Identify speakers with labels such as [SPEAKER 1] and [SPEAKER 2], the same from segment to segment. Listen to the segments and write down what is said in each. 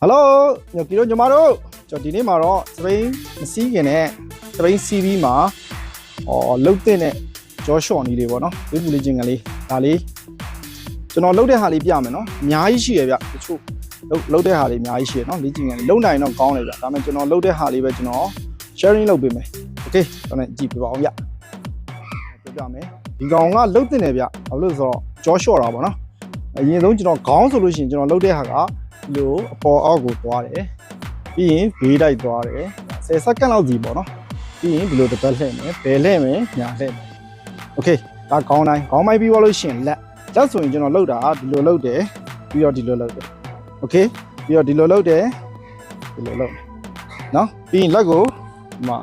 [SPEAKER 1] ဟယ်လိုညိုကီတို့ညီမတို့ကျွန်တော်ဒီနေ့မှာတော့စပိန်မစီးခင်နဲ့စပိန် CV မှာဟောလုတ်တဲ့နဲ့ဂျောရှော့နီးလေးပေါ့နော်ဝေးပူလေးချင်းကလေးဒါလေးကျွန်တော်လုတ်တဲ့ဟာလေးပြမယ်နော်အများကြီးရှိရဗျတချို့လုတ်လုတ်တဲ့ဟာလေးအများကြီးရှိရနော်လေ့ကျင့်ငယ်လေးလုတ်နိုင်တော့ကောင်းတယ်ဗျဒါပေမဲ့ကျွန်တော်လုတ်တဲ့ဟာလေးပဲကျွန်တော် sharing လုပ်ပေးမယ်โอเคကျွန်တော်ကြည့်ပြပါအောင်ဗျပြောပြမယ်ဒီကောင်ကလုတ်တဲ့နဲ့ဗျဘာလို့လဲဆိုတော့ဂျောရှော့တာပေါ့နော်အရင်ဆုံးကျွန်တော်ခေါင်းဆိုလို့ရှိရင်ကျွန်တော်လုတ်တဲ့ဟာက ဒီ လိုအပေါ်အောက်ကိုသွားတယ်ပြီးရင်ဘေးတိုက်သွားတယ်10စက္ကန့်လောက်စီပေါ့နော်ပြီးရင်ဒီလိုတစ်ပတ်လှည့်မယ်ဘယ်လှည့်မယ်ညာလှည့်မယ်โอเคဒါခေါင်းတိုင်းခေါင်းမိုက်ပြီးသွားလို့ရှိရင်လက်လက်ဆိုရင်ကျွန်တော်လှုပ်တာဒီလိုလှုပ်တယ်ပြီးတော့ဒီလိုလှုပ်တယ်โอเคပြီးတော့ဒီလိုလှုပ်တယ်ဒီလိုလှုပ်တယ်နော်ပြီးရင်လက်ကိုဒီမှာ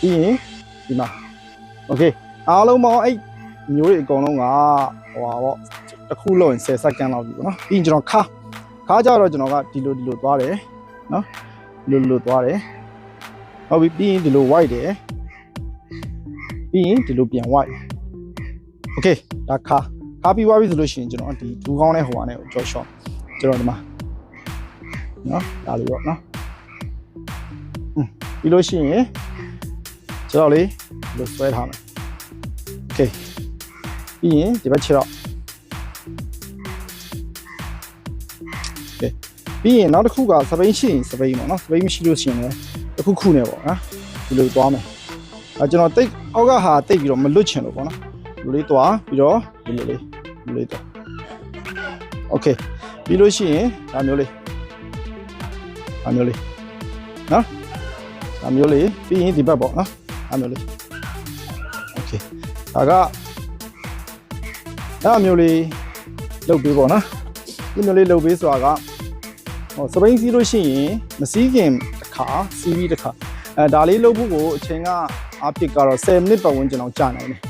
[SPEAKER 1] ပြီးရင်ဒီမှာโอเคအားလုံးပေါင်းအဲ့မျိုးတွေအကုန်လုံးကဟိုပါပေါ့တစ်ခုလုံးရင်10စက္ကန့်လောက်ပြီပေါ့နော်ပြီးရင်ကျွန်တော်ခါ ခါကြတော့ကျွန်တော်ကဒီလိုဒီလိုသွားတယ်နော်ဒီလိုဒီလိုသွားတယ်ဟုတ်ပြီပြီးရင်ဒီလို white တယ်ပြီးရင်ဒီလိုပြန် white okay ဒါခါခါပြီးသွားပြီဆိုလို့ရှိရင်ကျွန်တော်ဒီဒူးကောင်းတဲ့ဟိုဟာနဲ့ကြော shot ကျွန်တော်ဒီမှာနော်ဒါလေးပေါ့နော်อืมပြီးလို့ရှိရင်ကျွန်တော်လေးဒီလိုဆွဲထားမယ် okay ပြီးရင်ဒီဘက်ခြေတော့ ပြီးရင်နောက်တစ်ခုကစပိန်ရှိရင်စပိန်ပေါ့နော်စပိန်မရှိလို့ရှိရင်လည်းတစ်ခုခုနဲ့ပေါ့နော်ဒီလိုသွားမယ်အဲကျွန်တော်တိတ်အောက်ကဟာတိတ်ပြီးတော့မလွတ်ချင်လို့ပေါ့နော်ဒီလိုလေးသွားပြီးတော့ဒီလိုလေးဒီလိုလေးသွားโอเคပြီးလို့ရှိရင်ဒါမျိုးလေးဒါမျိုးလေးနော်ဒါမျိုးလေးပြီးရင်ဒီဘက်ပေါ့နော်ဒါမျိုးလေးโอเคဒါကဒါမျိုးလေးလုတ်ပေးပေါ့နော် ဒီမျိုးလေးလုတ်ပေးဆိုတာက ဟောစပိန်စီးလို့ရှိရင်မစီးခင်တစ်ခါစီးပြီးတစ်ခါအဲဒါလေးလုပ်ဖို့ကိုအချိန်ကအဖြစ်ကတော့10မိနစ်ပတ်ဝန်းကျင်အောင်ကြာနိုင်တယ်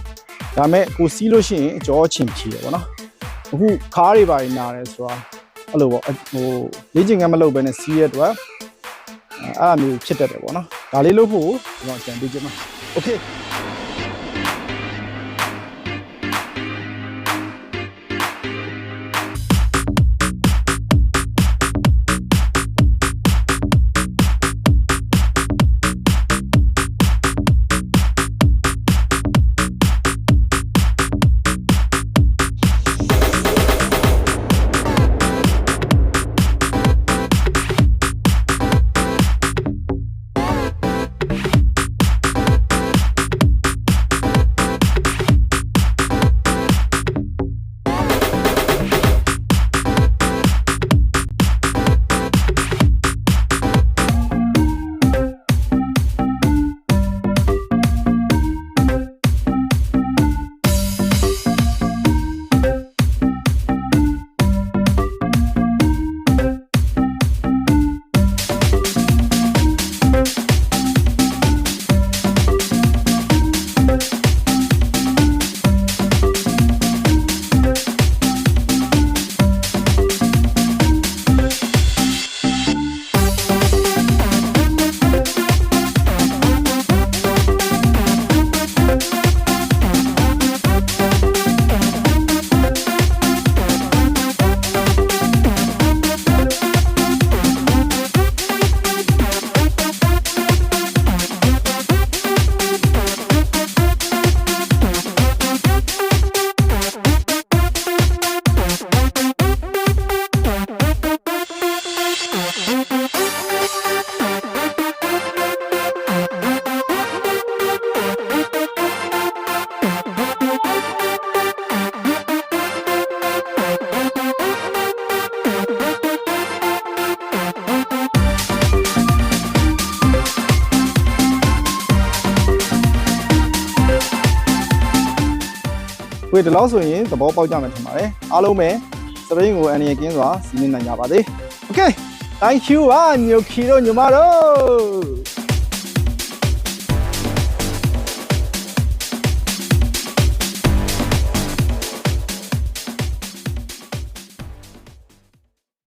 [SPEAKER 1] ဒါမဲ့ကိုစီးလို့ရှိရင်အကျော်ချင်းဖြီးတယ်ဗောနော်အခုခါးတွေပါနေနာတယ်ဆိုတာအဲ့လိုပေါ့ဟိုလေ့ကျင့်ခန်းမလုပ်ဘဲနဲ့စီးရတဲ့အတွက်အဲ့အမျိုးဖြစ်တတ်တယ်ဗောနော်ဒါလေးလုပ်ဖို့ကျွန်တော်ကြံပေးခြင်းပါโอเค ။ ကိုယ်ဒီလောက်ဆိုရင်သဘောပေါက်ကြမယ်ထင်ပါတယ်။အားလုံးပဲစပိန်ကိုအန်ရကင်းစွာစီးနေနိုင်ကြပါစေ။ Okay thank you ပါညိုခီတို့ညီမတို့